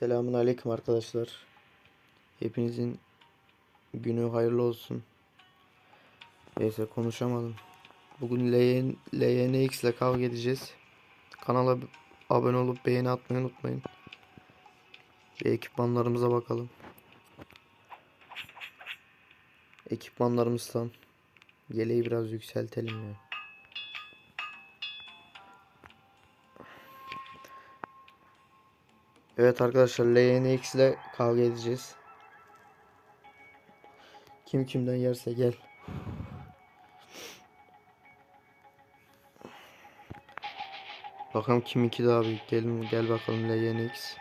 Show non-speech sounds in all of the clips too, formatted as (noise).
Selamun aleyküm arkadaşlar. Hepinizin günü hayırlı olsun. Neyse konuşamadım. Bugün LN, LNX ile kavga edeceğiz. Kanala abone olup beğeni atmayı unutmayın. Bir ekipmanlarımıza bakalım. Ekipmanlarımız tam. Yeleği biraz yükseltelim ya. Evet arkadaşlar LNX ile kavga edeceğiz. Kim kimden yerse gel. Bakalım kiminki daha büyük. Gel, gel bakalım LNX.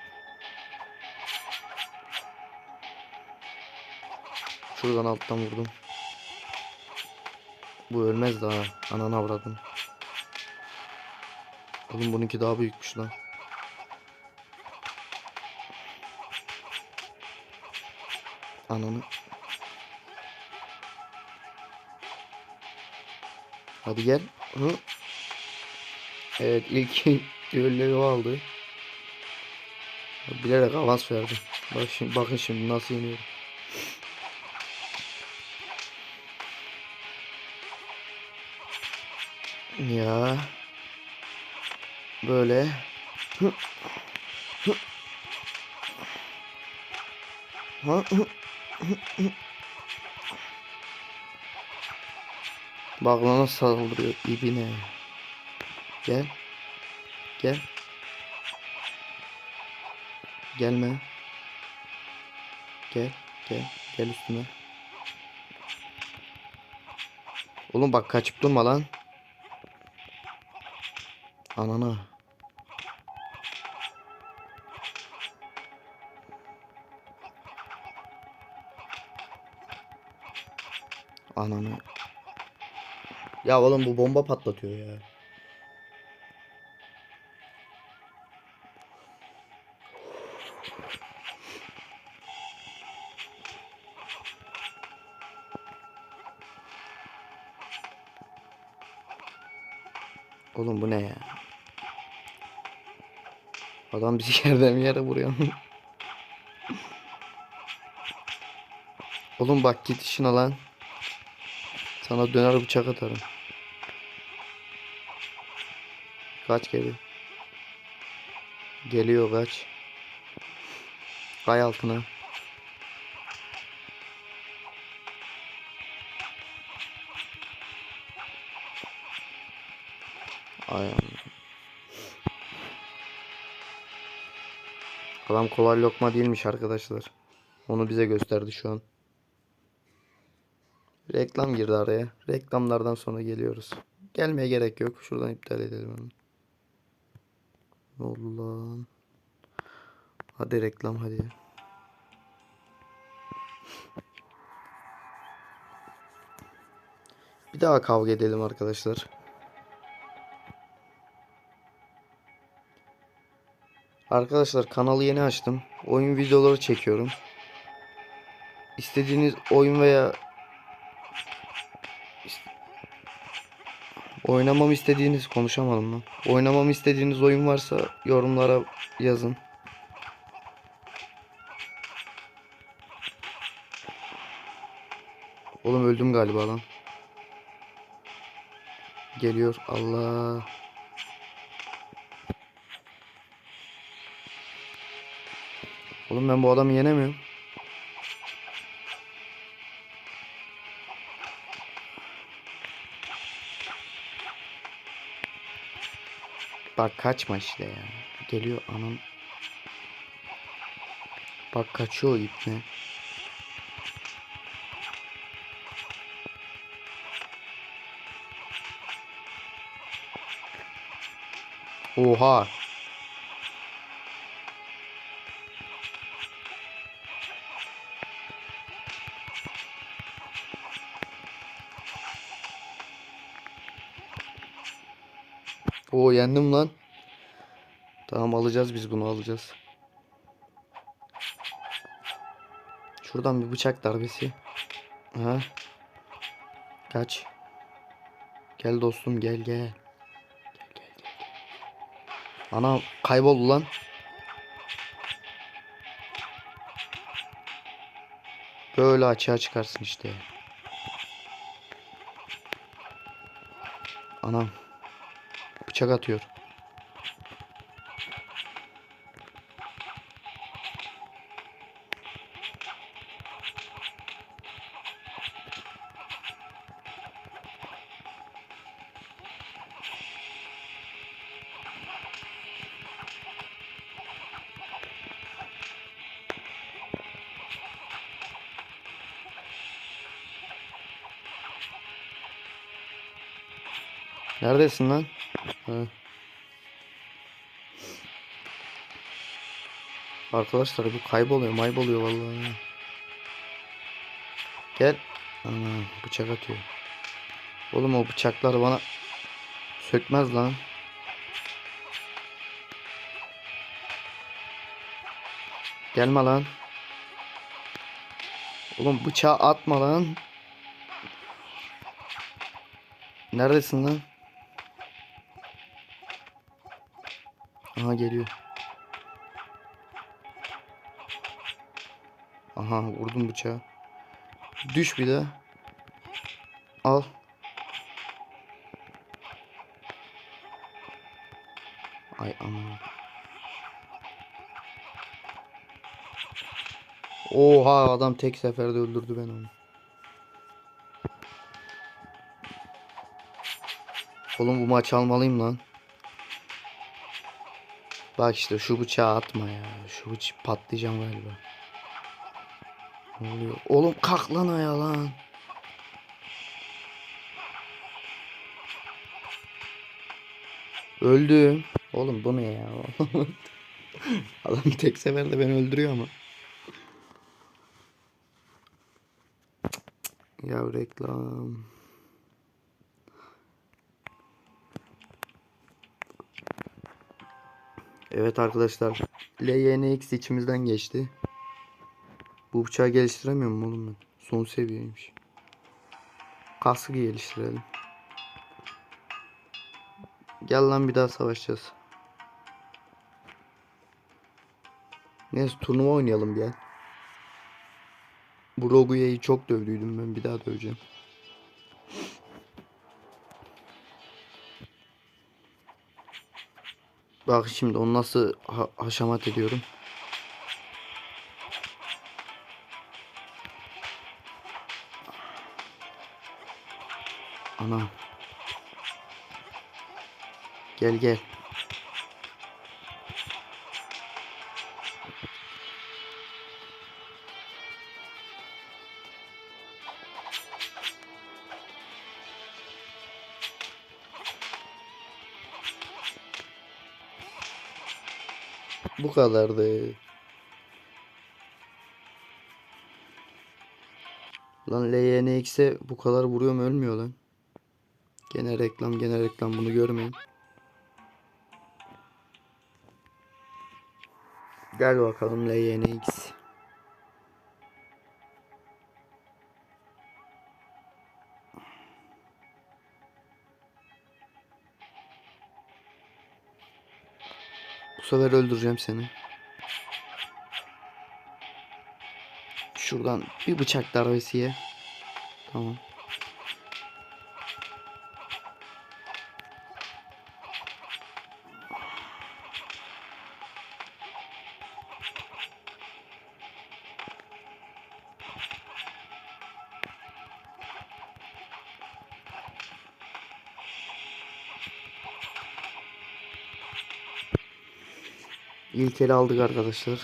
Şuradan alttan vurdum. Bu ölmez daha. Ananı avradım. Oğlum bununki daha büyükmüş lan. Ananı. Hadi gel. Hı. Evet ilk (laughs) düelloyu o aldı. Bilerek avans verdim. Bak şimdi, bakın şimdi nasıl yeniyorum. Ya. Böyle. Hı. Hı. Ha, hı. Bak lan nasıl saldırıyor ibine. Gel. Gel. Gelme. Gel. Gel. Gel üstüme. Oğlum bak kaçıp durma lan. Anana. Ananı. Ya oğlum bu bomba patlatıyor ya. Oğlum bu ne ya? Adam bizi (laughs) yerden bir yere vuruyor. Oğlum bak git işine lan. Sana döner bıçak atarım. Kaç geri. Geliyor kaç. Kay altına. Ay am- Adam kolay lokma değilmiş arkadaşlar. Onu bize gösterdi şu an. Reklam girdi araya. Reklamlardan sonra geliyoruz. Gelmeye gerek yok. Şuradan iptal edelim onu. Lan? Hadi reklam hadi. Bir daha kavga edelim arkadaşlar. Arkadaşlar kanalı yeni açtım. Oyun videoları çekiyorum. İstediğiniz oyun veya Oynamamı istediğiniz konuşamadım lan. Oynamamı istediğiniz oyun varsa yorumlara yazın. Oğlum öldüm galiba lan. Geliyor. Allah. Oğlum ben bu adamı yenemiyorum. Bak kaçma işte ya. Geliyor anam. Bak kaçıyor ipne. Oha. Oo yendim lan. Tamam alacağız biz bunu alacağız. Şuradan bir bıçak darbesi. Aha. Kaç. Gel dostum gel gel. Gel gel gel. Ana kayboldu lan. Böyle açığa çıkarsın işte. Anam. Bıçak atıyor. Neredesin lan? Ha. Arkadaşlar bu kayboluyor, mayboluyor vallahi. Gel. Ana bıçak atıyor. Oğlum o bıçaklar bana sökmez lan. Gelme lan. Oğlum bıçağı atma lan. Neredesin lan? Aha geliyor. Aha vurdum bıçağı. Düş bir de. Al. Ay aman. Oha adam tek seferde öldürdü beni onu. Oğlum bu maçı almalıyım lan. Bak işte şu bıçağı atma ya. Şu bıçağı patlayacağım galiba. Ne oluyor? Oğlum kalk lan ayağa lan. Öldüm. Oğlum bu ne ya? (laughs) Adam tek seferde beni öldürüyor ama. Ya reklam. Evet arkadaşlar. LYNX içimizden geçti. Bu bıçağı geliştiremiyor mu oğlum ben? Son seviyeymiş. Kaskı geliştirelim. Gel lan bir daha savaşacağız. Neyse turnuva oynayalım gel. Bu Rogue'yi çok dövdüydüm ben bir daha döveceğim. Bak şimdi onu nasıl ha- haşamat ediyorum. Ana. Gel gel. Bu kadardı. Lan LYNX'e bu kadar vuruyorum ölmüyor lan. Gene reklam gene reklam bunu görmeyin. Gel bakalım LYNX. Bu sefer öldüreceğim seni. Şuradan bir bıçak darbesi ye. Tamam. İlk ele aldık arkadaşlar.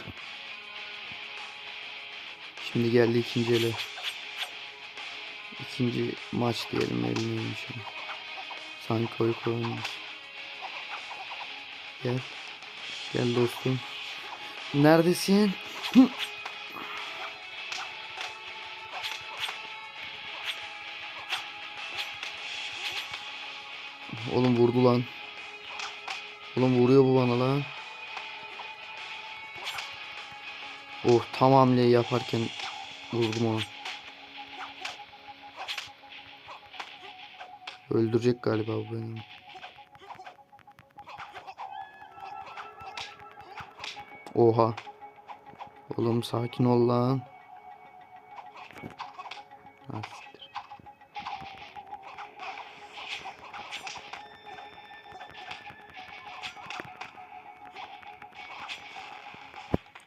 Şimdi geldi ikinci ele. İkinci maç diyelim elineymiş. Sanki uyku oynuyor. Gel. Gel dostum. Neredesin? Oğlum vurdu lan. Oğlum vuruyor bu bana lan. Oh tam hamleyi yaparken vurdum onu. Öldürecek galiba bu beni. Oha. Oğlum sakin ol lan.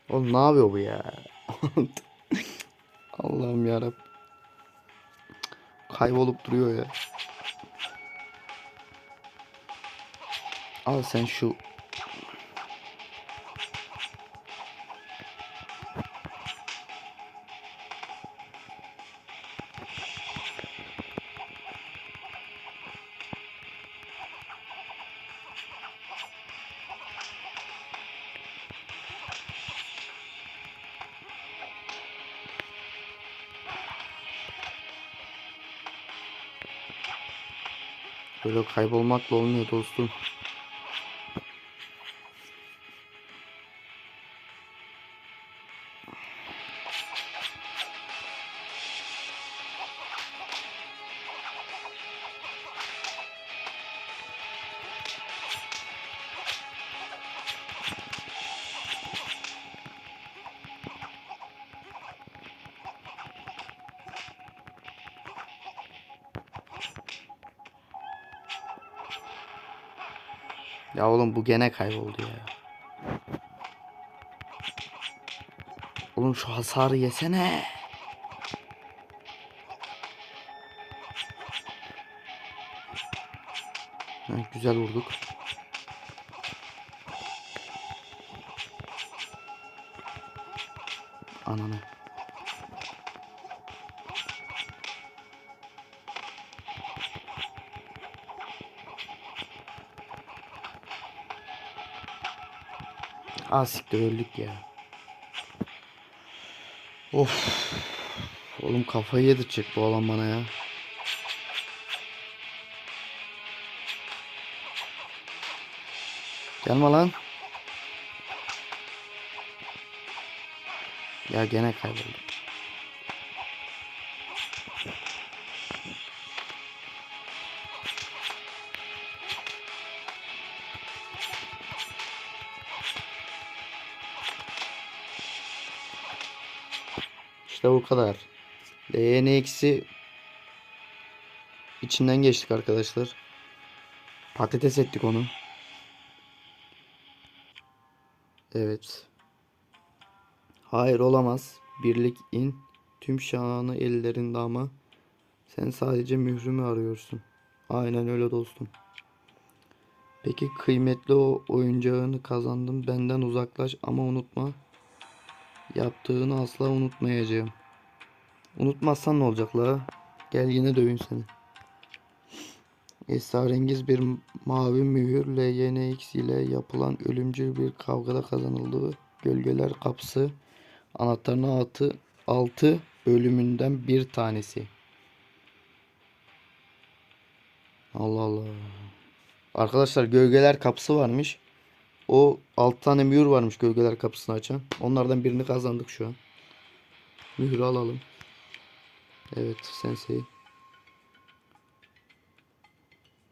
Oğlum ne yapıyor bu ya? (laughs) Allah'ım yarabbim. Kaybolup duruyor ya. Al sen şu böyle kaybolmakla olmuyor dostum. Ya oğlum bu gene kayboldu ya. Oğlum şu hasarı yesene. Ha, güzel vurduk. Ananı. Aa siktir öldük ya. Of. Oğlum kafayı yedirecek bu olan bana ya. Gelme lan. Ya gene kayboldum. İşte bu kadar. L'ye eksi içinden geçtik arkadaşlar. Patates ettik onu. Evet. Hayır olamaz. Birlik in. Tüm şanı ellerinde ama. Sen sadece mührümü arıyorsun. Aynen öyle dostum. Peki kıymetli o oyuncağını kazandım. Benden uzaklaş ama unutma. Yaptığını asla unutmayacağım. Unutmazsan ne olacak la? Gel yine dövün seni. Esrarengiz bir mavi mühür LYNX ile yapılan ölümcül bir kavgada kazanıldığı gölgeler kapısı anahtarına altı, altı ölümünden bir tanesi. Allah Allah. Arkadaşlar gölgeler kapısı varmış. O 6 tane mühür varmış gölgeler kapısını açan. Onlardan birini kazandık şu an. Mühürü alalım. Evet sensei.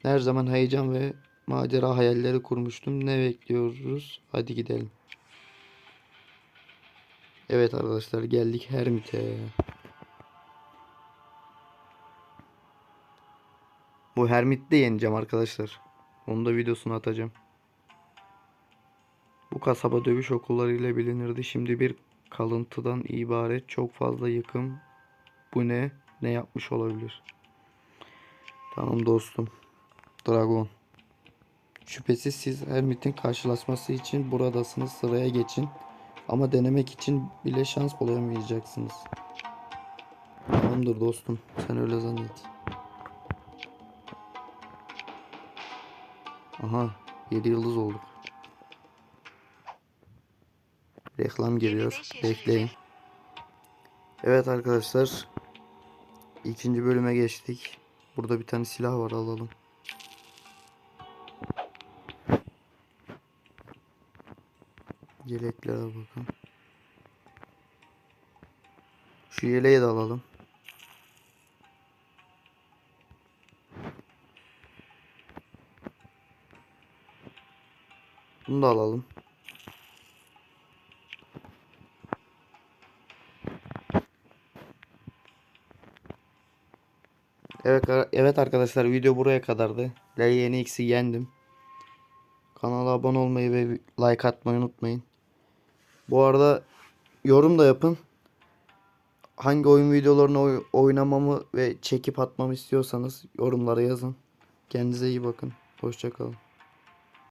Her zaman heyecan ve macera hayalleri kurmuştum. Ne bekliyoruz? Hadi gidelim. Evet arkadaşlar geldik Hermit'e. Bu Hermit'te yeneceğim arkadaşlar. Onu da videosunu atacağım. Bu kasaba dövüş okullarıyla bilinirdi. Şimdi bir kalıntıdan ibaret çok fazla yıkım. Bu ne? Ne yapmış olabilir? Tamam dostum. Dragon. Şüphesiz siz Hermit'in karşılaşması için buradasınız. Sıraya geçin. Ama denemek için bile şans bulamayacaksınız. Tamamdır dostum. Sen öyle zannet. Aha. 7 yıldız olduk. Reklam geliyor. Bekleyin. Evet arkadaşlar. ikinci bölüme geçtik. Burada bir tane silah var alalım. Yeleklere bakın. Şu yeleği de alalım. Bunu da alalım. Evet, evet arkadaşlar video buraya kadardı. LYNX'i yendim. Kanala abone olmayı ve like atmayı unutmayın. Bu arada yorum da yapın. Hangi oyun videolarını oy- oynamamı ve çekip atmamı istiyorsanız yorumlara yazın. Kendinize iyi bakın. Hoşçakalın.